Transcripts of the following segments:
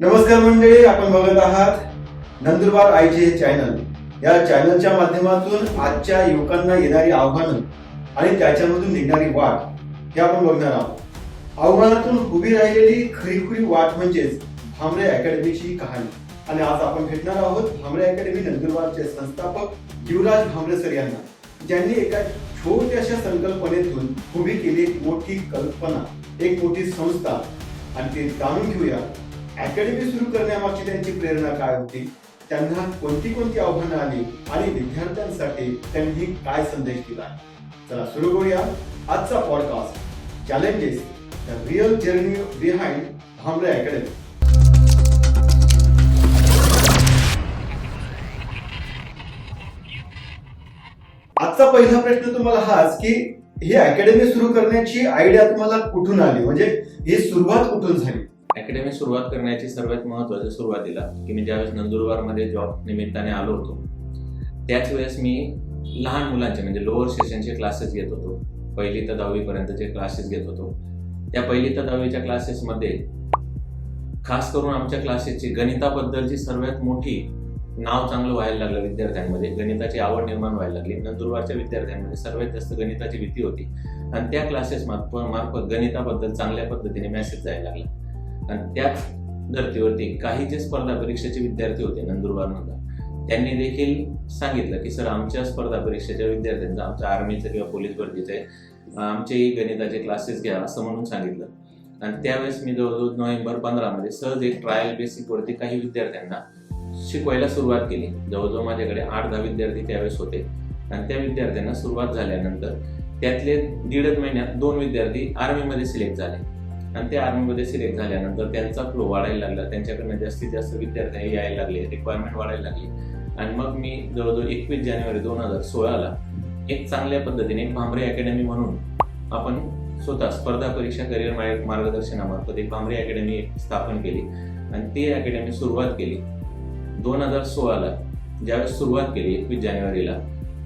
नमस्कार मंडळी आपण बघत आहात नंदुरबार आय जी चॅनल. या चॅनलच्या माध्यमातून आजच्या युवकांना येणारी आव्हानं आणि त्याच्यामधून निघणारी वाट हे आपण बघणार आहोत. आव्हानातून उभी राहिलेली खरीखुरी वाट म्हणजेच भामरे अकॅडमीची कहाणी. आणि आज आपण भेटणार आहोत भामरे अकॅडमी नंदुरबारचे संस्थापक युवराज भामरे सर यांना ज्यांनी एका छोट्याशा संकल्पनेतून उभी केली एक मोठी कल्पना एक मोठी संस्था. आणि ते जाणून घेऊया अकॅडमी सुरू करण्यामागची त्यांची प्रेरणा काय होती? त्यांना कोणती कोणती आव्हानं आली आणि विद्यार्थ्यांसाठी त्यांनी काय संदेश दिला? चला सुरू करूया आजचा podcast challenges the real journey behind Bhamre academy आजचा पहिला प्रश्न तुम्हाला हाच की ही अकॅडमी सुरू करण्याची आयडिया तुम्हाला कुठून आली? म्हणजे ही सुरुवात कुठून झाली? अकॅडमी सुरुवात करण्याची सर्वात महत्त्वाच्या सुरुवातीला की मी ज्यावेळेस नंदुरबारमध्ये जॉब निमित्ताने आलो होतो त्याच वेळेस मी लहान मुलांचे म्हणजे लोअर सेशनचे क्लासेस घेत होतो. पहिली तर दहावी पर्यंतचे क्लासेस घेत होतो. त्या पहिली तर दहावीच्या क्लासेसमध्ये खास करून आमच्या क्लासेसची गणिताबद्दलची सर्वात मोठी नाव चांगलं व्हायला लागलं विद्यार्थ्यांमध्ये. गणिताची आवड निर्माण व्हायला लागली. नंदुरबारच्या विद्यार्थ्यांमध्ये सर्वात जास्त गणिताची भीती होती. आणि त्या क्लासेस मार्फत गणिताबद्दल चांगल्या पद्धतीने मेसेज जायला लागला. आणि त्याच धर्तीवरती काही जे स्पर्धा परीक्षेचे विद्यार्थी होते नंदुरबारमधला त्यांनी देखील सांगितलं की सर आमच्या स्पर्धा परीक्षेच्या विद्यार्थ्यांचा आमच्या आर्मीचं किंवा पोलीस भरतीचे आमचेही गणिताचे क्लासेस घ्या असं म्हणून सांगितलं. आणि त्यावेळेस मी जवळजवळ नोव्हेंबर पंधरामध्ये सहज एक ट्रायल बेसिकवरती काही विद्यार्थ्यांना शिकवायला सुरुवात केली. जवळजवळ माझ्याकडे आठ दहा विद्यार्थी त्यावेळेस होते. आणि त्या विद्यार्थ्यांना सुरुवात झाल्यानंतर त्यातले दीडच महिन्यात दोन विद्यार्थी आर्मीमध्ये सिलेक्ट झाले. आणि ते आर्मीमध्ये सिलेक्ट झाल्यानंतर त्यांचा फ्लो वाढायला लागला. त्यांच्याकडनं जास्तीत जास्त विद्यार्थी यायला लागले रिक्वायरमेंट वाढायला लागली. आणि मग मी जवळजवळ एकवीस जानेवारी दोन हजार सोळाला एक चांगल्या पद्धतीने भांबरे अकॅडमी म्हणून आपण स्वतः स्पर्धा परीक्षा करिअर मार्गदर्शनामार्फत एक भांबरे अकॅडमी स्थापन केली. आणि ती अकॅडमी सुरुवात केली. दोन हजार सोळाला ज्यावेळेस सुरुवात केली एकवीस जानेवारीला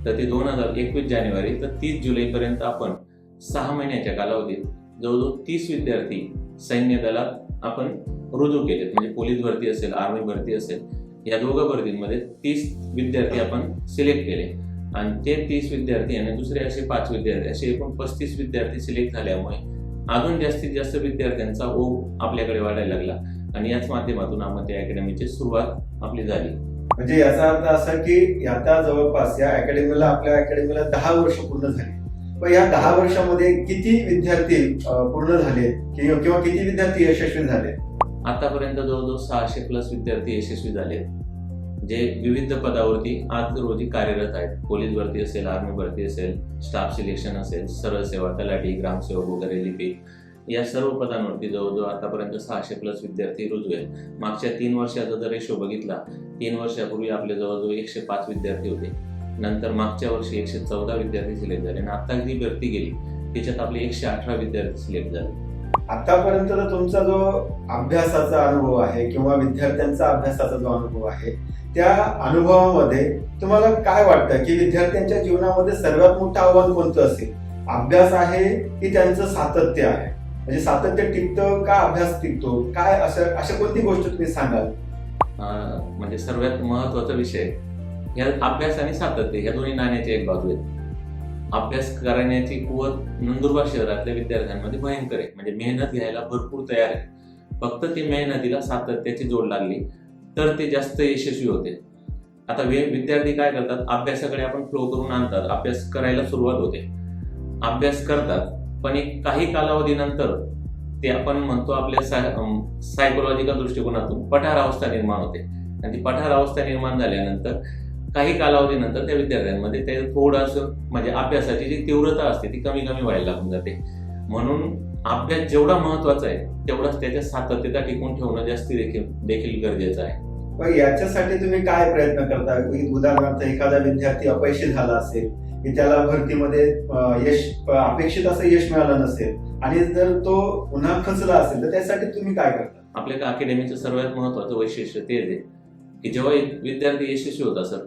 तर ते दोन हजार एकवीस जानेवारी तर तीस जुलैपर्यंत आपण सहा महिन्याच्या कालावधीत जवळजवळ तीस विद्यार्थी सैन्य दलात आपण रुजू केलेत. म्हणजे पोलीस भरती असेल आर्मी भरती असेल या दोघं भरतींमध्ये तीस विद्यार्थी आपण सिलेक्ट केले. आणि ते तीस विद्यार्थी आणि दुसरे असे पाच विद्यार्थी असे एकूण पस्तीस विद्यार्थी सिलेक्ट झाल्यामुळे अजून जास्तीत जास्त विद्यार्थ्यांचा ओघ आपल्याकडे वाढायला लागला. आणि याच माध्यमातून आम्हाला त्या अकॅडमीची सुरुवात आपली झाली. म्हणजे याचा अर्थ असा की आता जवळपास या अकॅडमीला आपल्या अकॅडमीला दहा वर्ष पूर्ण झाली. या दहा वर्षामध्ये किती विद्यार्थी पूर्ण झाले किंवा किती विद्यार्थी यशस्वी झाले आतापर्यंत जवळजवळ सहाशे प्लस विद्यार्थी यशस्वी झाले जे विविध पदावरती आज रोजी कार्यरत आहेत. पोलीस भरती असेल आर्मी भरती असेल स्टाफ सिलेक्शन असेल सरळ सेवा तलाठी ग्रामसेवक वगैरे लिपिक या सर्व पदांवरती जवळजवळ आतापर्यंत सहाशे प्लस विद्यार्थी रुजू आहेत. मागच्या तीन वर्षाचा जर रेशो बघितला तीन वर्षापूर्वी आपले जवळजवळ एकशे पाच विद्यार्थी होते. नंतर मागच्या वर्षी एकशे चौदा विद्यार्थी सिलेक्ट झाले आणि आता जी भरती गेली त्याच्यात आपले एकशे अठरा विद्यार्थी सिलेक्ट झाले. आतापर्यंत तुमचा जो अभ्यासाचा अनुभव आहे किंवा विद्यार्थ्यांचा अभ्यासाचा जो अनुभव आहे त्या अनुभवामध्ये तुम्हाला काय वाटतं की विद्यार्थ्यांच्या जीवनामध्ये सर्वात मोठं आव्हान कोणतं असेल? अभ्यास आहे की त्यांचं सातत्य आहे? म्हणजे सातत्य टिकतं का अभ्यास टिकतो? काय असं अशा कोणती गोष्ट तुम्ही सांगाल? म्हणजे सर्वात महत्त्वाचा विषय ह्या अभ्यास आणि सातत्य ह्या दोन्ही नाण्याची एक बाजू आहेत. अभ्यास करण्याची कुवत नंदुरबार शहरातल्या विद्यार्थ्यांमध्ये भयंकर आहे. म्हणजे मेहनत घ्यायला भरपूर तयार आहे फक्त ती मेहनतीला सातत्याची जोड लागली तर ते जास्त यशस्वी होते. आता वे विद्यार्थी काय करतात? अभ्यासाकडे आपण फ्लो करून आणतात. अभ्यास करायला सुरुवात होते. अभ्यास करतात पण एक काही कालावधीनंतर ते आपण म्हणतो आपल्या सायकोलॉजिकल दृष्टिकोनातून पठार अवस्था निर्माण होते. आणि ती पठार अवस्था निर्माण झाल्यानंतर काही कालावधीनंतर त्या विद्यार्थ्यांमध्ये ते थोडंसं म्हणजे अभ्यासाची जी तीव्रता असते ती कमी कमी व्हायला लागून जाते. म्हणून अभ्यास जेवढा महत्त्वाचा आहे तेवढाच त्याच्या सातत्यता टिकून ठेवणं जास्ती देखील देखील गरजेचं आहे. याच्यासाठी तुम्ही काय प्रयत्न करता? उदाहरणार्थ एखादा विद्यार्थी अपयशी झाला असेल की त्याला भरतीमध्ये यश अपेक्षित असं यश मिळालं नसेल आणि जर तो पुन्हा खचला असेल तर त्यासाठी तुम्ही काय करता? आपल्या अकॅडमीचं सर्वात महत्वाचं वैशिष्ट्य तेच आहे की जेव्हा एक विद्यार्थी यशस्वी होता सर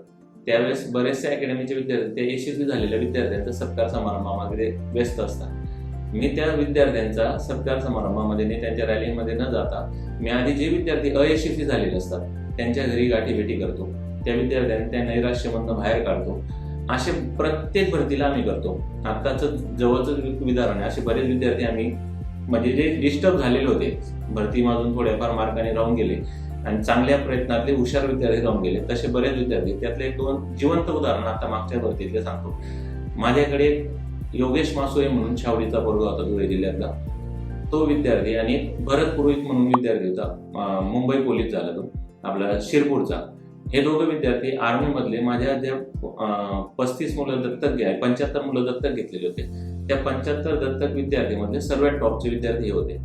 त्यावेळेस बरेचसे अकॅडमीचे विद्यार्थी त्या यशस्वी झालेल्या विद्यार्थ्यांचा सत्कार समारंभामध्ये व्यस्त असतात. मी त्या विद्यार्थ्यांचा सत्कार समारंभामध्ये नाही त्यांच्या रॅलीमध्ये न जाता मी आधी जे विद्यार्थी अयशस्वी झालेले असतात त्यांच्या घरी गाठीभेटी करतो. त्या विद्यार्थ्यांना त्या नैराश्यमधनं बाहेर काढतो. असे प्रत्येक भरतीला आम्ही करतो. आत्ताच जवळच उदाहरण आहे असे बरेच विद्यार्थी आम्ही म्हणजे जे डिस्टर्ब झालेले होते भरतीमधून थोड्याफार मार्गाने राहून गेले आणि चांगल्या प्रयत्नातले हुशार विद्यार्थी राहून गेले. तसे बरेच विद्यार्थी त्यातले एक दोन जिवंत उदाहरण आता मागच्या भरतीतले सांगतो. माझ्याकडे योगेश मासोळे म्हणून छावडीचा वर्ग होता धुळे जिल्ह्यातला. तो विद्यार्थी आणि भरत पुरोहित म्हणून विद्यार्थी होता. मुंबई पोलीस झाला तो आपला शिरपूरचा. हे दोघं विद्यार्थी आर्मी मधले माझ्या ज्या पस्तीस मुलं दत्तक घ्या पंच्याहत्तर मुलं दत्तक घेतलेले होते. त्या पंच्याहत्तर दत्तक विद्यार्थीमध्ये सर्वात टॉपचे विद्यार्थी हे होते.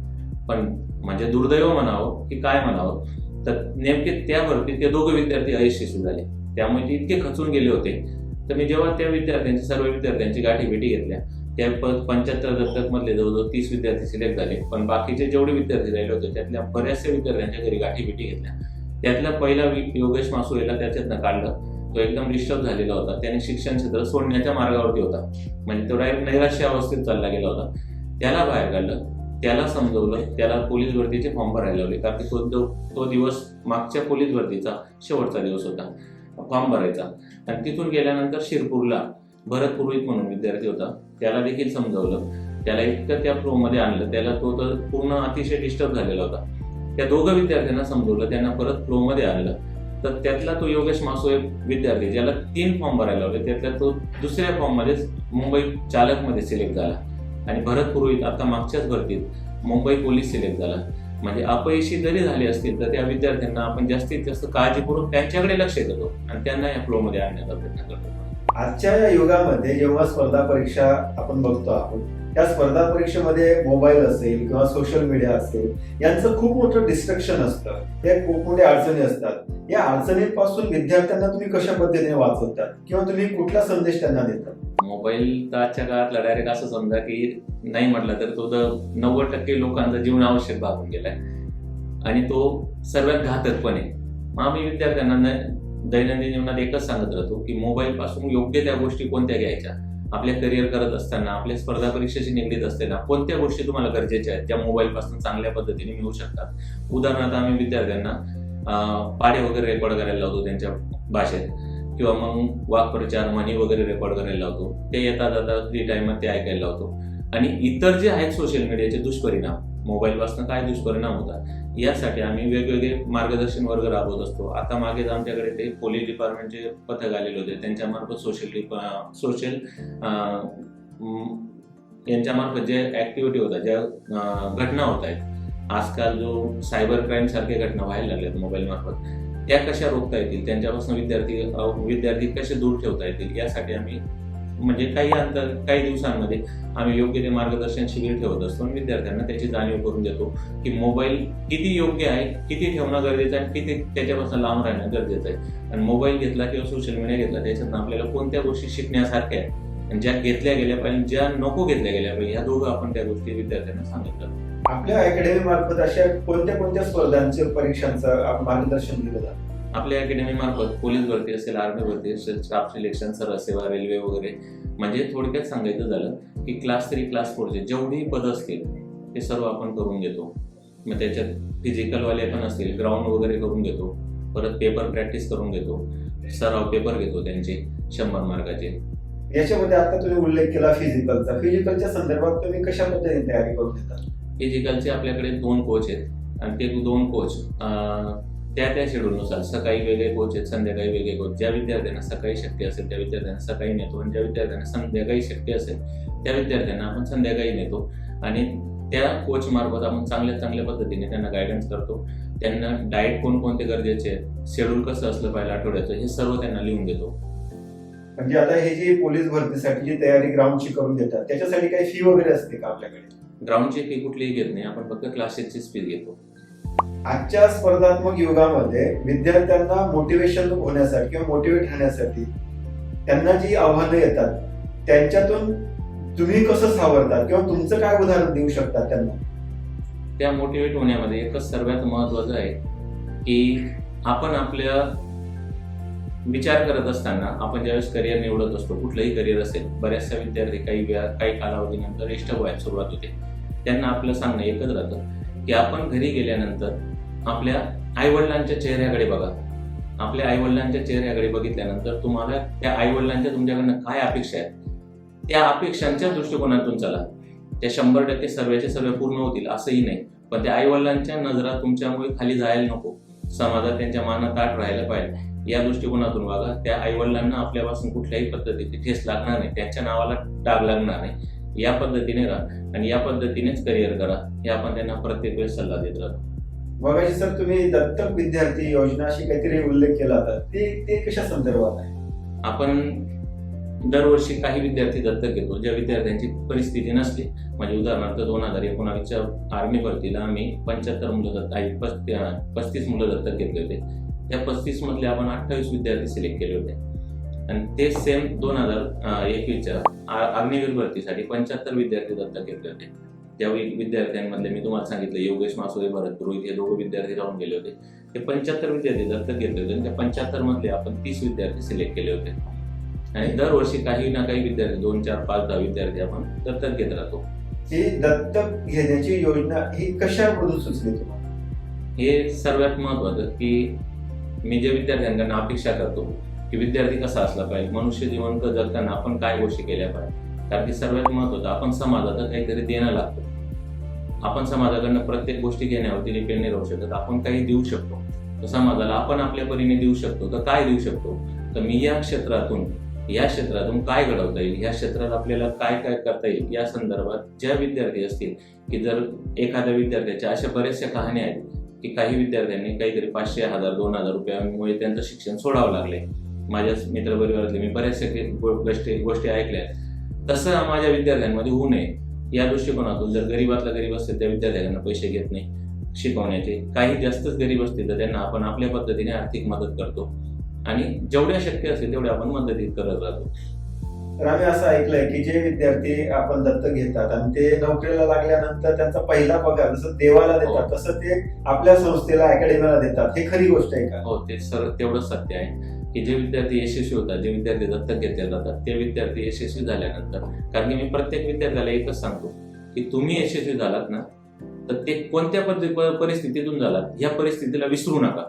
पण म्हणजे दुर्दैव म्हणावं की काय म्हणावं? तर नेमके त्या भरतीत ते दोघं विद्यार्थी अयशस्वी झाले. त्यामुळे ते इतके खचून गेले होते. तर मी जेव्हा त्या विद्यार्थ्यांची सर्व विद्यार्थ्यांची गाठी भेटी घेतल्या त्या पंच्याहत्तर दत्तकमधले जवळजवळ तीस विद्यार्थी सिलेक्ट झाले. पण बाकीचे जेवढे विद्यार्थी राहिले होते त्यातल्या बऱ्याचशा विद्यार्थ्यांच्या घरी गाठी भेटी घेतल्या. त्यातला पहिला योगेश योगेश याला त्याच्यातनं काढलं. तो एकदम डिस्टर्ब झालेला होता. त्याने शिक्षण क्षेत्र सोडण्याच्या मार्गावरती होता. म्हणजे तो डायरेक्ट नैराश्य अवस्थेत चालला गेला होता. त्याला बाहेर काढलं. त्याला समजवलं त्याला पोलीस भरतीचे फॉर्म भरायला लावले. कारण की तो तो दिवस मागच्या पोलीस भरतीचा शेवटचा दिवस होता फॉर्म भरायचा. आणि तिथून गेल्यानंतर शिरपूरला भरत पुरोहित म्हणून विद्यार्थी होता. त्याला देखील समजवलं. त्याला इतकं त्या फ्लोमध्ये आणलं. त्याला तो तर पूर्ण अतिशय डिस्टर्ब झालेला होता. त्या दोघं विद्यार्थ्यांना समजवलं. त्यांना परत फ्लोमध्ये आणलं. तर त्यातला तो योगेश मासोळे विद्यार्थी ज्याला तीन फॉर्म भरायला लावले. त्यातल्या तो दुसऱ्या फॉर्ममध्येच मुंबई चालकमध्ये सिलेक्ट झाला. आणि भरत पुरोहित आता मागच्याच भरतीत मुंबई पोलीस सिलेक्ट झाला. म्हणजे अपयशी जरी झाले असतील तर त्या विद्यार्थ्यांना आपण जास्तीत जास्त काळजीपूर्वक त्यांच्याकडे लक्ष देतो आणि त्यांना या फ्लोमध्ये आणण्याचा प्रयत्न करतो. आजच्या या युगामध्ये जेव्हा स्पर्धा परीक्षा आपण बघतो आहोत त्या स्पर्धा परीक्षेमध्ये मोबाईल असेल किंवा सोशल मीडिया असेल यांचं खूप मोठं डिस्ट्रक्शन असतं. त्या खूप मोठ्या अडचणी असतात. या अडचणींपासून विद्यार्थ्यांना तुम्ही कशा पद्धतीने वाचवतात? किंवा तुम्ही कुठला संदेश त्यांना देतात? मोबाईल तर आजच्या काळातला डायरेक्ट असं समजा की नाही म्हटलं तर तो तर नव्वद टक्के लोकांचा जीवन आवश्यक भागून गेलाय. आणि तो सर्वात घातक पण आहे मग आम्ही विद्यार्थ्यांना न- दैनंदिन जीवनात एकच सांगत राहतो की मोबाईल पासून योग्य त्या गोष्टी कोणत्या घ्यायच्या? आपल्या करिअर करत असताना आपल्या स्पर्धा परीक्षेशी निगडीत असताना कोणत्या गोष्टी तुम्हाला गरजेच्या आहेत त्या मोबाईल पासून चांगल्या पद्धतीने मिळू शकतात? उदाहरणार्थ आम्ही विद्यार्थ्यांना पाडे पाढे वगैरे रेकॉर्ड करायला लावतो त्यांच्या भाषेत. किंवा मग वाक्प्रचार म्हणी वगैरे रेकॉर्ड करायला लावतो. ते येता जाता फ्री टाइमात ते ऐकायला लावतो. आणि इतर जे आहेत सोशल मीडियाचे दुष्परिणाम मोबाईलपासून काय दुष्परिणाम होतात? यासाठी आम्ही वेगवेगळे मार्गदर्शन वर्ग राबवत असतो. आता मागेच आमच्याकडे ते पोलीस डिपार्टमेंटचे पथक आलेले होते. त्यांच्यामार्फत सोशल सोशल यांच्यामार्फत जे ऍक्टिव्हिटी होतात ज्या घटना होत आहेत. आजकाल जो सायबर क्राईम सारख्या घटना व्हायला लागल्यात मोबाईल मार्फत. त्या कशा रोखता येतील? त्यांच्यापासून विद्यार्थी विद्यार्थी कसे दूर ठेवता येतील? यासाठी आम्ही म्हणजे काही अंतर काही दिवसांमध्ये आम्ही योग्य ते मार्गदर्शन शिबिर ठेवत असतो आणि विद्यार्थ्यांना त्याची जाणीव करून देतो की मोबाईल किती योग्य आहे किती ठेवणं गरजेचं आहे आणि किती त्याच्यापासून लांब राहणं गरजेचं आहे. आणि मोबाईल घेतला किंवा सोशल मीडिया घेतला त्याच्यातून आपल्याला कोणत्या गोष्टी शिकण्यासारख्या आहेत? आणि ज्या घेतल्या गेल्या पाहिजे ज्या नको घेतल्या गेल्या पाहिजे ह्या दोघं आपण त्या गोष्टी विद्यार्थ्यांना सांगितलं आपल्या अकॅडमी मार्फत अशा कोणत्या कोणत्या स्पर्धांचं परीक्षांचं मार्गदर्शन दिलं जातं? आपल्या अकॅडमी मार्फत पोलीस भरती असेल आर्मी भरती असेल स्टाफ सिलेक्शन सरसेवा रेल्वे वगैरे. म्हणजे थोडक्यात सांगायचं झालं की क्लास थ्री क्लास फोरचे जेवढेही पद असतील ते सर्व आपण करून घेतो. मग त्याच्यात फिजिकलवाले पण असतील ग्राउंड वगैरे करून घेतो. परत पेपर प्रॅक्टिस करून घेतो. सराव पेपर घेतो त्यांचे शंभर मार्काचे. याच्यामध्ये आता तुम्ही उल्लेख केला फिजिकलचा फिजिकलच्या संदर्भात तुम्ही कशा पद्धतीने तयारी करून देतात फिजिकलचे आपल्याकडे दोन कोच आहेत. आणि ते दोन कोच त्या त्या शेड्यूलनुसार सकाळी वेगळे कोच आहेत संध्याकाळी वेगळे कोच ज्या विद्यार्थ्यांना सकाळी शक्य असेल त्या विद्यार्थ्यांना सकाळी नेतो. आणि ज्या विद्यार्थ्यांना संध्याकाळी शक्य असेल त्या विद्यार्थ्यांना आपण संध्याकाळी नेतो. आणि त्या कोच मार्फत आपण चांगल्या चांगल्या पद्धतीने त्यांना गायडन्स करतो. त्यांना डाएट कोणकोणते गरजेचे आहेत शेड्यूल कसं असलं पाहिजे आठवड्याचं हे सर्व त्यांना लिहून देतो. म्हणजे आता हे जी पोलीस भरतीसाठी जी तयारी ग्राउंडची करून देतात त्याच्यासाठी काही फी वगैरे असते का आपल्याकडे? ग्राउंडची फी कुठलीही घेत नाही. आपण फक्त क्लासेसचीच फी घेतो. आजच्या स्पर्धात्मक युगामध्ये विद्यार्थ्यांना मोटिवेशन होण्यासाठी किंवा मोटिवेट राहण्यासाठी त्यांना जी आव्हानं येतात त्यांच्यातून तुम्ही कसं सावरतात किंवा तुमचं काय उदाहरण देऊ शकता त्यांना? त्या मोटिवेट होण्यामध्ये एकच सर्वात महत्वाचं आहे की आपण आपल्या विचार करत असताना आपण ज्यावेळेस करिअर निवडत असतो कुठलंही करिअर असेल बऱ्याचशा विद्यार्थी काही वेळा काही कालावधीनंतर इष्ट वयात सुरुवात होते. त्यांना आपलं सांगणं एकच राहतं की आपण घरी गेल्यानंतर आपल्या आईवडिलांच्या चेहऱ्याकडे बघा. आपल्या आईवडिलांच्या चेहऱ्याकडे बघितल्यानंतर तुम्हाला त्या आईवडिलांच्या तुमच्याकडनं काय अपेक्षा आहेत? त्या अपेक्षांच्या दृष्टिकोनातून चला. त्या शंभर टक्के सर्वेचे सर्व पूर्ण होतील असंही नाही. पण त्या आईवडिलांच्या नजरा तुमच्यामुळे खाली जायला नको. समाजात त्यांच्या मानात ताट राहायला पाहिजे. या दृष्टिकोनातून बघा त्या आईवडिलांना आपल्यापासून कुठल्याही पद्धतीची ठेस लागणार नाही. त्यांच्या नावाला डाग लागणार नाही. या पद्धतीने राहा. आणि या पद्धतीनेच करिअर करा. हे आपण त्यांना प्रत्येक वेळेस सल्ला देत राहतो. मगाशी सर तुम्ही दत्तक विद्यार्थी योजना अशी काहीतरी उल्लेख केला होता. ते ते कशा संदर्भात आहे? आपण दरवर्षी काही विद्यार्थी दत्तक घेतो. ज्या विद्यार्थ्यांची परिस्थिती नसते. म्हणजे उदाहरणार्थ दोन हजार एकोणावीसच्या आर्मी भरतीला आम्ही पंच्याहत्तर मुलं दत्त आई पस्ती- पस्तीस मुलं दत्तक घेतले होते. त्या पस्तीस मधले आपण अठ्ठावीस विद्यार्थी सिलेक्ट केले होते. आणि ते सेम दोन हजार एकवीसच्या अग्निवीर भरतीसाठी पंच्याहत्तर विद्यार्थी दत्तक घेतले होते. त्यावेळी विद्यार्थ्यांमधले मी तुम्हाला सांगितलं योगेश मासुरे भरत पुरोहित हे दोघं विद्यार्थी राहून गेले होते. ते पंच्याहत्तर विद्यार्थी दत्तक घेतले होते आणि त्या पंच्याहत्तर मधले आपण तीस विद्यार्थी सिलेक्ट केले होते. आणि दरवर्षी काही ना काही विद्यार्थी दोन चार पाच दहा विद्यार्थी आपण दत्तक घेत राहतो. ही दत्तक घेण्याची योजना ही कशामधून सुचली तुम्हाला? हे सर्वात महत्वाचं की मी जे विद्यार्थ्यांकडून अपेक्षा करतो की विद्यार्थी कसा असला पाहिजे? मनुष्य जीवन जगताना आपण काय गोष्टी केल्या पाहिजे? कारण की सर्वात महत्वाचं आपण समाजाला काहीतरी देणं लागतो. आपण समाजाकडनं प्रत्येक गोष्टी घेण्यावरती डिपेंड नाही राहू शकत. आपण काही देऊ शकतो. तर समाजाला आपण आपल्या परीने देऊ शकतो. तर काय देऊ शकतो? तर मी या क्षेत्रातून या क्षेत्रातून काय घडवता येईल? या क्षेत्रात आपल्याला काय काय करता येईल? या संदर्भात ज्या विद्यार्थी असतील की जर एखाद्या विद्यार्थ्याच्या अशा बऱ्याचशा कहाण्या आहेत की काही विद्यार्थ्यांनी काहीतरी पाचशे हजार दोन हजार रुपयामुळे त्यांचं शिक्षण सोडावं लागले माझ्या मित्रपरिवारातले मी बऱ्याचशा गोष्टी गोष्टी ऐकल्या. तसं माझ्या विद्यार्थ्यांमध्ये होऊ नये. या दृष्टिकोनातून जर गरीबातला गरीब असेल त्या विद्यार्थ्यांना पैसे घेत नाही शिकवण्याचे. काही जास्तच गरीब असतील तर त्यांना आपण आपल्या पद्धतीने आर्थिक मदत करतो. आणि जेवढ्या शक्य असेल तेवढ्या आपण मदती करत राहतो. तर आम्ही असं ऐकलंय की जे विद्यार्थी आपण दत्तक घेतात आणि ते नोकरीला लागल्यानंतर त्यांचा पहिला पगार जसं देवाला देतात हो. तसं ते आपल्या संस्थेला अकॅडमीला देतात. हे खरी गोष्ट आहे का? हो ते सर तेवढंच सत्य आहे. की जे विद्यार्थी यशस्वी होतात जे विद्यार्थी दत्तक घेतले जातात ते विद्यार्थी यशस्वी झाल्यानंतर कारण की मी प्रत्येक विद्यार्थ्याला एकच सांगतो की तुम्ही यशस्वी झालात ना तर ते कोणत्या पद्धती परिस्थितीतून झालात ह्या परिस्थितीला विसरू नका.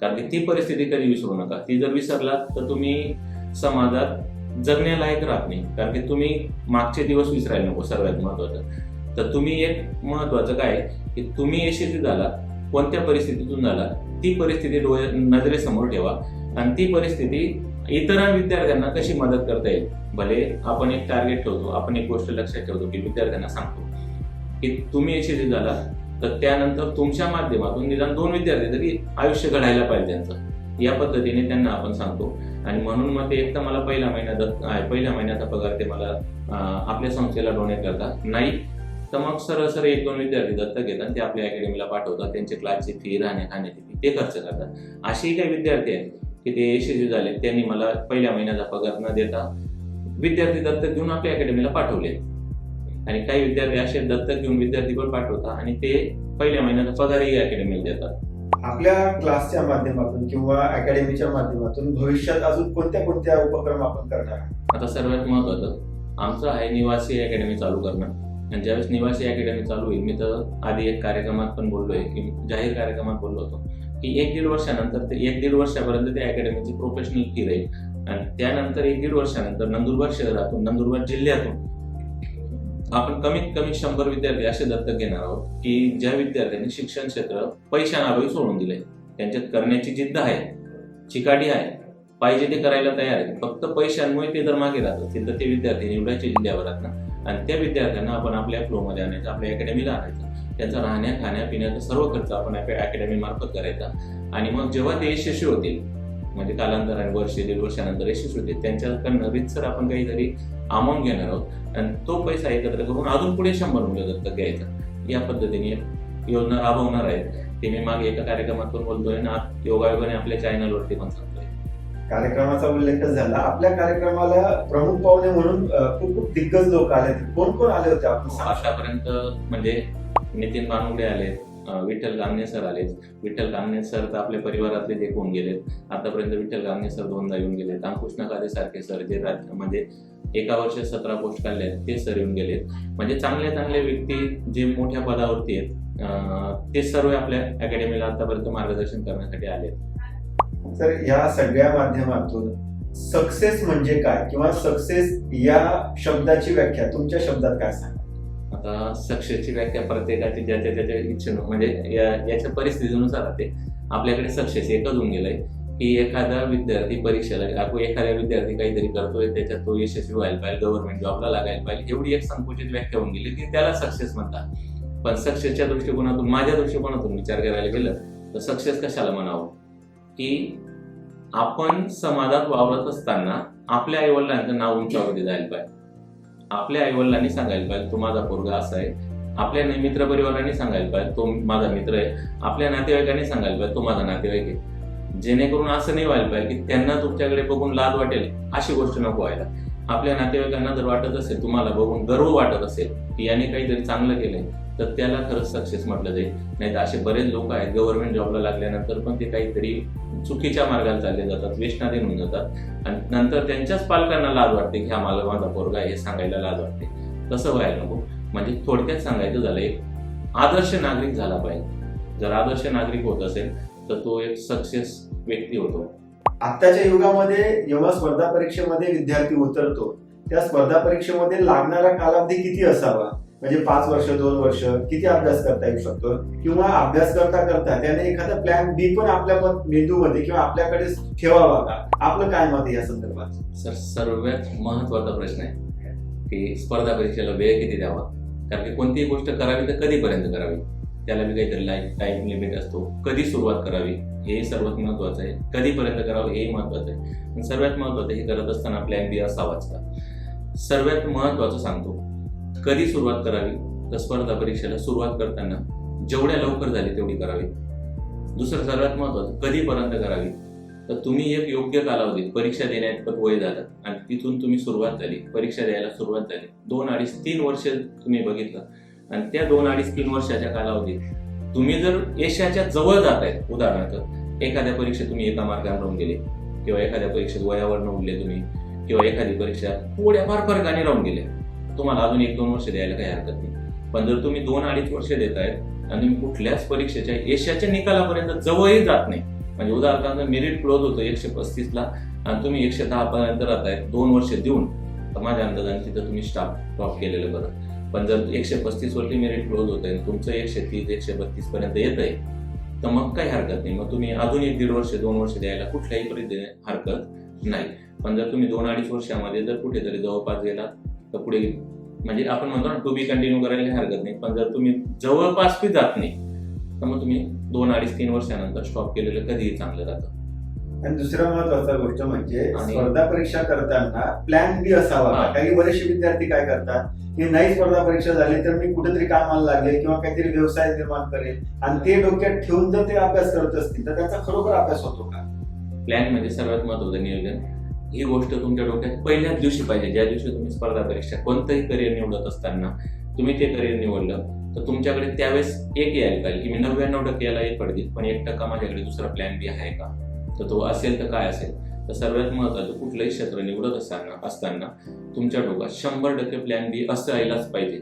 कारण की ती परिस्थिती कधी विसरू नका. ती जर विसरलात तर तुम्ही समाजात जगण्यालायक राहत नाही. कारण की तुम्ही मागचे दिवस विसरायला नको सर्वात महत्वाचं तर तुम्ही एक महत्वाचं काय की तुम्ही यशस्वी झालात कोणत्या परिस्थितीतून झालात ती परिस्थिती डोळ्या नजरेसमोर ठेवा. आणि ती परिस्थिती इतर विद्यार्थ्यांना कशी मदत करता येईल? भले आपण एक टार्गेट ठेवतो आपण एक गोष्ट लक्षात ठेवतो की विद्यार्थ्यांना सांगतो की तुम्ही यशस्वी झाला तर त्यानंतर तुमच्या माध्यमातून निदान दोन विद्यार्थी तरी आयुष्य घडायला पाहिजे त्यांचं. या पद्धतीने त्यांना आपण सांगतो. आणि म्हणून मग ते एक तर मला पहिल्या महिन्यात आहे, पहिल्या महिन्याचा पगार ते मला आपल्या संस्थेला डोनेट करतात. नाही तर मग सरळ सरळ एक दोन विद्यार्थी दत्तक घेतात ते आपल्या अकॅडमीला पाठवतात. त्यांचे क्लासची फी राहण्या खाण्याची फी ते खर्च करतात. असेही काही विद्यार्थी आहेत. की ते यशस्वी झाले. त्यांनी मला पहिल्या महिन्याचा पगार न देता विद्यार्थी दत्तक घेऊन आपल्या अकॅडमीला पाठवले. आणि काही विद्यार्थी असे दत्तक घेऊन विद्यार्थी पण पाठवतात आणि ते पहिल्या महिन्याचा पगारही अकॅडमीला देतात. आपल्या क्लासच्या माध्यमातून किंवा अकॅडमीच्या माध्यमातून भविष्यात अजून कोणत्या कोणत्या उपक्रम आपण करणार? आता सर्वात महत्वाचं आमचं आहे निवासी अकॅडमी चालू करणं. आणि ज्यावेळेस निवासी अकॅडमी चालू होईल मी तर आधी एक कार्यक्रमात पण बोललोय की जाहीर कार्यक्रमात बोललो होतो. की एक दीड वर्षानंतर ते एक दीड वर्षापर्यंत त्या अकॅडमीची प्रोफेशनल फी राहील आणि त्यानंतर एक दीड वर्षानंतर नंदुरबार शहरातून नंदुरबार जिल्ह्यातून आपण कमीत कमी शंभर विद्यार्थी असे दत्तक घेणार आहोत की ज्या विद्यार्थ्यांनी शिक्षण क्षेत्र पैशानाभावी सोडून दिले त्यांच्यात करण्याची जिद्द आहे चिकाटी आहे पाहिजे ते करायला तयार आहे फक्त पैशांमुळे ते जर मागे राहतात. तिथं ते विद्यार्थी निवडायचे जिल्ह्यावर ना. आणि त्या विद्यार्थ्यांना आपण आपल्या फ्लोमध्ये आणायचं आपल्या अकॅडमीला आणायचं. त्यांचा राहण्या खाण्या पिण्याचा सर्व खर्च आपण अकॅडमी मार्फत करायचा. आणि मग जेव्हा ते यशस्वी होतील म्हणजे कालांतराने वर्ष दीड वर्षानंतर यशस्वी होतील त्यांच्याकडनं रितसर आपण काहीतरी अमाऊंट घेणार आहोत. आणि तो पैसा एकत्र करून अजून पुढे शंभर मुलं दत्तक घ्यायचा. या पद्धतीने योजना राबवणार आहेत. ते मी मागे एका कार्यक्रमात पण बोलतोय ना योगायोगाने आपल्या चॅनलवरती पण सांगतोय. कार्यक्रमाचा उल्लेखच झाला. आपल्या कार्यक्रमाला प्रमुख पाहुणे म्हणून खूप खूप दिग्गज लोक आले कोण कोण आले होते आपण शकता? आतापर्यंत म्हणजे नितीन बानुगडे आले विठ्ठल गामणे सर आले विठ्ठल गांगणे सर तर आपल्या परिवारातले जे कोण गेलेत आतापर्यंत विठ्ठल गांगणे सर दोनदा येऊन गेलेत. अंकुश नकादे सारखे सर जे राज्यामध्ये म्हणजे एका वर्षात सतरा पोस्ट काढले आहेत ते सर येऊन गेलेत. म्हणजे चांगले चांगले व्यक्ती जे मोठ्या पदावरती आहेत ते सर्व आपल्या अकॅडमीला आतापर्यंत मार्गदर्शन करण्यासाठी आले तर या सगळ्या माध्यमातून सक्सेस म्हणजे काय? किंवा सक्सेस या शब्दाची व्याख्या तुमच्या शब्दात काय सांगा आता सक्सेसची व्याख्या प्रत्येकाची ज्याच्या त्याच्या इच्छेनं म्हणजे या- याच्या परिस्थितीनुसार राहते आपल्याकडे सक्सेस एकच होऊन गेलंय की एखादा विद्यार्थी परीक्षेला आपण एखादा विद्यार्थी काहीतरी करतोय त्याच्यात तो यशस्वी व्हायला पाहिजे गव्हर्नमेंट जॉबला लागायला पाहिजे एवढी एक संकुचित व्याख्या होऊन गेली की त्याला सक्सेस म्हणतात. पण सक्सेसच्या दृष्टिकोनातून माझ्या दृष्टिकोनातून विचार करायला गेलं तर सक्सेस कशाला म्हणावं? की आपण समाजात वावरत असताना आपल्या आईवडिलांचं नाव उंचावरती जायला पाहिजे. आपल्या आईवडिलांनी सांगायला पाहिजे तो माझा पोरगा असा आहे. आपल्या मित्र परिवारांनी सांगायला पाहिजे तो माझा मित्र आहे. आपल्या नातेवाईकांनी सांगायला पाहिजे तो माझा नातेवाईक आहे. जेणेकरून असं नाही व्हायला पाहिजे की त्यांना तुमच्याकडे बघून लाज वाटेल अशी गोष्ट नको व्हायला. आपल्या नातेवाईकांना जर वाटत असेल तुम्हाला बघून गर्व वाटत असेल की याने काहीतरी चांगलं केलंय तर त्याला खरंच सक्सेस म्हटलं जाईल. नाही तर असे बरेच लोक आहेत गव्हर्नमेंट जॉबला लागल्यानंतर पण ते काहीतरी चुकीच्या मार्गाने चालले जातात वेष्णाधीन होऊन जातात. आणि नंतर त्यांच्याच पालकांना लाज वाटते की हा मला माझा पोरगा आहे हे सांगायला लाज वाटते. तसं व्हायला नको. म्हणजे थोडक्यात सांगायचं झालं एक आदर्श नागरिक झाला पाहिजे. जर आदर्श नागरिक होत असेल तर तो एक सक्सेस व्यक्ती होतो. आत्ताच्या युगामध्ये जेव्हा स्पर्धा परीक्षेमध्ये विद्यार्थी उतरतो त्या स्पर्धा परीक्षेमध्ये लागणारा कालावधी किती असावा? म्हणजे पाच वर्ष दोन वर्ष किती अभ्यास करता येऊ शकतो? किंवा अभ्यास करता करता त्याने एखादा प्लॅन बी पण आपल्या मेंदूमध्ये किंवा आपल्याकडे ठेवावा का? आपलं काय मत या संदर्भात? सर सर्वात महत्त्वाचा प्रश्न आहे की स्पर्धा परीक्षेला वेळ किती द्यावा? कारण की कोणतीही गोष्ट करावी तर कधीपर्यंत करावी? त्याला मी काहीतरी लाईफ टाईम लिमिट असतो. कधी सुरुवात करावी? हे सर्वात महत्वाचं आहे. कधीपर्यंत करावं? हे महत्वाचं आहे. सर्वात महत्वाचं हे करत असताना प्लॅन बी असावाच का? सर्वात महत्वाचं सांगतो. कधी सुरुवात करावी? तर स्पर्धा परीक्षेला सुरुवात करताना जेवढ्या लवकर झाली तेवढी करावी. दुसरं सर्वात महत्वाचं कधीपर्यंत करावी? तर तुम्ही एक योग्य कालावधीत परीक्षा देण्यात वय झालं आणि तिथून तुम्ही सुरुवात झाली. परीक्षा द्यायला सुरुवात झाली. दोन अडीच तीन वर्ष तुम्ही बघितलं. आणि त्या दोन अडीच तीन वर्षाच्या कालावधीत तुम्ही जर यशाच्या जवळ जात आहेत उदाहरणार्थ एखाद्या परीक्षेत तुम्ही एका मार्गाने राहून गेले किंवा एखाद्या परीक्षेत वयावर उठले तुम्ही किंवा एखादी परीक्षा थोड्याफार फरकाने राहून गेल्या तुम्हाला अजून एक दोन वर्ष द्यायला काही हरकत नाही. पण जर तुम्ही दोन अडीच वर्ष देत आहेत आणि तुम्ही कुठल्याच परीक्षेच्या यशाच्या निकालापर्यंत जवळही जात नाही. म्हणजे उदाहरणार्थ मेरिट क्लोज होतं एकशे पस्तीसला आणि तुम्ही एकशे दहा पर्यंत राहताय दोन वर्ष देऊन. तर माझ्या अंदाजाने तिथं तुम्ही स्टाफ टॉप केलेलं बरं पण जर एकशे पस्तीस वरती मेरिट क्लोज होत आहे तुमचं एकशे तीस एकशे बत्तीस पर्यंत येत आहे तर मग काही हरकत नाही. मग तुम्ही अजून एक दीड वर्ष दोन वर्ष द्यायला कुठल्याही परीने हरकत नाही. पण जर तुम्ही दोन अडीच वर्षामध्ये जर कुठेतरी जवळपास गेलात तर पुढे म्हणजे आपण म्हणतो ना टू बी कंटिन्यू करायला हरकत नाही. पण जर तुम्ही जवळपास बी जात नाही तर मग तुम्ही दोन अडीच तीन वर्षानंतर स्टॉप केलेलं कधीही चांगलं राहतं. आणि दुसरा महत्त्वाचा गोष्ट म्हणजे स्पर्धा परीक्षा करताना प्लॅन बी असावा. काही बरेचसे विद्यार्थी काय करतात? की नाही स्पर्धा परीक्षा झाली तर मी कुठेतरी कामाला लागेल किंवा काहीतरी व्यवसाय निर्माण करेल. आणि ते डोक्यात ठेवून जर ते अभ्यास करत असतील तर त्यांचा खरोखर अभ्यास होतो का? प्लॅन म्हणजे सर्वात महत्वाचं नियोजन. ही गोष्ट तुमच्या डोक्यात पहिल्याच दिवशी पाहिजे. ज्या दिवशी तुम्ही स्पर्धा परीक्षा कोणतंही करिअर निवडत असताना तुम्ही ते करिअर निवडलं तर तुमच्याकडे त्यावेळेस एक यायला पाहिजे की मी नव्याण्णव टक्के याला एक पडतील पण एक टक्का माझ्याकडे दुसरा प्लॅन बी आहे का? तर तो असेल तर काय असेल? तर सर्वात महत्वाचं कुठलंही क्षेत्र निवडत असताना असताना तुमच्या डोक्यात शंभर टक्के प्लॅन बी असायलाच पाहिजे.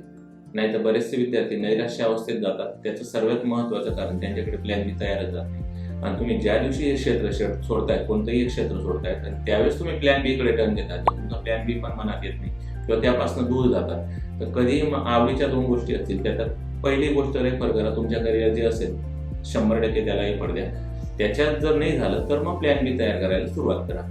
नाहीतर बरेचसे विद्यार्थी नैराश्य अवस्थेत जातात. त्याचं सर्वात महत्वाचं कारण त्यांच्याकडे प्लॅन बी तयारच जात नाही आणि तुम्ही ज्या दिवशी हे क्षेत्र सोडताय सोडतायत कोणतंही एक क्षेत्र सोडतायत तर त्यावेळेस तुम्ही प्लॅन बी कडे टर्न देतात तुमचा प्लॅन बी पण मनात येत नाही. किंवा त्यापासून दूर जातात. तर कधीही आवडीच्या दोन गोष्टी असतील त्याच्यात पहिली गोष्ट रेफर करा. तुमच्या करिअर जे असेल शंभर टक्के त्याला रेफर पडद्या. त्याच्यात जर नाही झालं तर मग प्लॅन बी तयार करायला सुरुवात करा.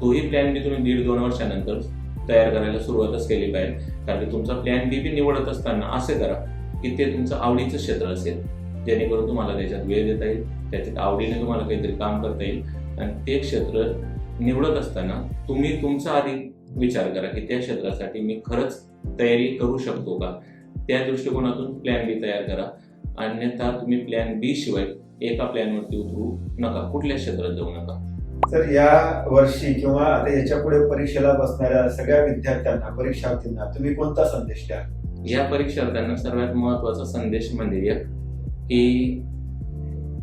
तोही प्लॅन बी तुम्ही दीड दोन वर्षानंतर तयार करायला सुरुवातच केली पाहिजे. कारण की तुमचा प्लॅन बी बी निवडत असताना असे करा की ते तुमचं आवडीचं क्षेत्र असेल. जेणेकरून तुम्हाला त्याच्यात वेळ देता येईल त्याच्यात आवडीने तुम्हाला काहीतरी काम करता येईल. आणि ते क्षेत्र निवडत असताना तुम्ही तुमचा आधी विचार करा की त्या क्षेत्रासाठी मी खरंच तयारी करू शकतो का? त्या दृष्टिकोनातून प्लॅन बी तयार करा. अन्यथा तुम्ही प्लॅन बी शिवाय एका प्लॅनवरती उतरू नका. कुठल्या क्षेत्रात जाऊ नका. तर या वर्षी किंवा आता याच्यापुढे परीक्षेला बसणाऱ्या सगळ्या विद्यार्थ्यांना परीक्षार्थींना तुम्ही कोणता संदेश द्याल? या परीक्षार्थ्यांना सर्वात महत्त्वाचा संदेश म्हणजे एक की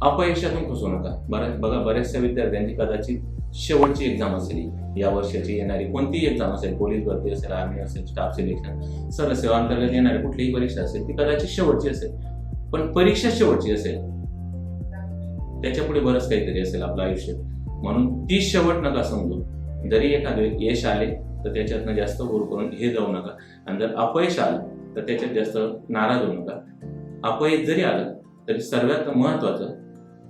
अपयशातून खचू नका. बऱ्याच बघा बऱ्याचशा विद्यार्थ्यांची कदाचित शेवटची एक्झाम असेल. या वर्षाची येणारी कोणतीही एक्झाम असेल पोलीस भरती असेल आर्मी असेल स्टाफ सिलेक्शन सर सेवा अंतर्गत येणारी कुठलीही परीक्षा असेल ती कदाचित शेवटची असेल. पण परीक्षा शेवटची असेल त्याच्या पुढे बरंच काहीतरी असेल आपलं आयुष्य. म्हणून ती शेवट नका समजू. जरी एखादे यश आले तर त्याच्यातनं जास्त हुर करून हे जाऊ नका. आणि जर अपयश आलं तर त्याच्यात जास्त नाराज होऊ नका. अपयश जरी आलं तरी सर्वात महत्वाचं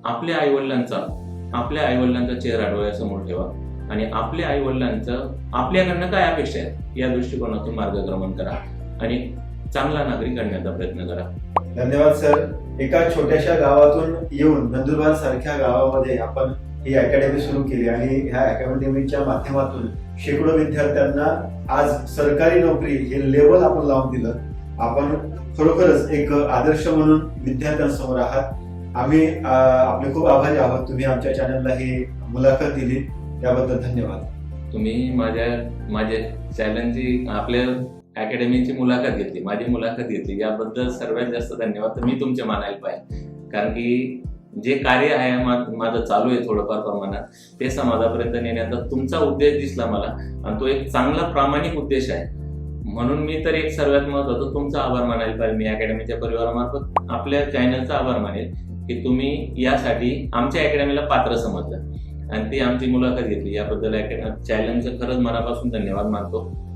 आपल्या आईवडिलांचा आपल्या आईवडिलांचा चेहरा डोळ्यासमोर ठेवा आणि आपल्या आईवडिलांचं आपल्याकडनं काय अपेक्षा आहेत या दृष्टिकोनातून मार्गक्रमण करा आणि चांगला नागरिक करण्याचा प्रयत्न करा. धन्यवाद सर. एका छोट्याशा गावातून येऊन नंदुरबार सारख्या गावामध्ये आपण ही अकॅडमी सुरू केली आणि ह्या अकॅडमीच्या माध्यमातून शेकडो विद्यार्थ्यांना आज सरकारी नोकरी हे लेवल आपण लावून दिलं. आपण खरोखरच एक आदर्श म्हणून विद्यार्थ्यांसमोर आहात. आम्ही आपले खूप आभारी आहोत. तुम्ही आमच्या चॅनलला ही मुलाखत दिली. त्याबद्दल धन्यवाद. तुम्ही माझ्या माझ्या चॅनलची आपल्या अकॅडमीची मुलाखत घेतली माझी मुलाखत घेतली. याबद्दल सर्वात जास्त धन्यवाद. तर मी तुमच्या मानायला पाहिजे. कारण की जे कार्य आहे माझं चालू आहे थोडंफार प्रमाणात ते समाजापर्यंत नेण्याचा तुमचा उद्देश दिसला मला. आणि तो एक चांगला प्रामाणिक उद्देश आहे. म्हणून मी तर एक सर्वात महत्वाचं तुमचा आभार मानायला पाहिजे. मी अकॅडमीच्या परिवारामार्फत आपल्या चॅनलचा आभार मानेल की तुम्ही यासाठी आमच्या अकॅडमीला पात्र समजलं. आणि ती आमची मुलाखत घेतली. याबद्दल चॅनलचं खरंच मनापासून धन्यवाद मानतो.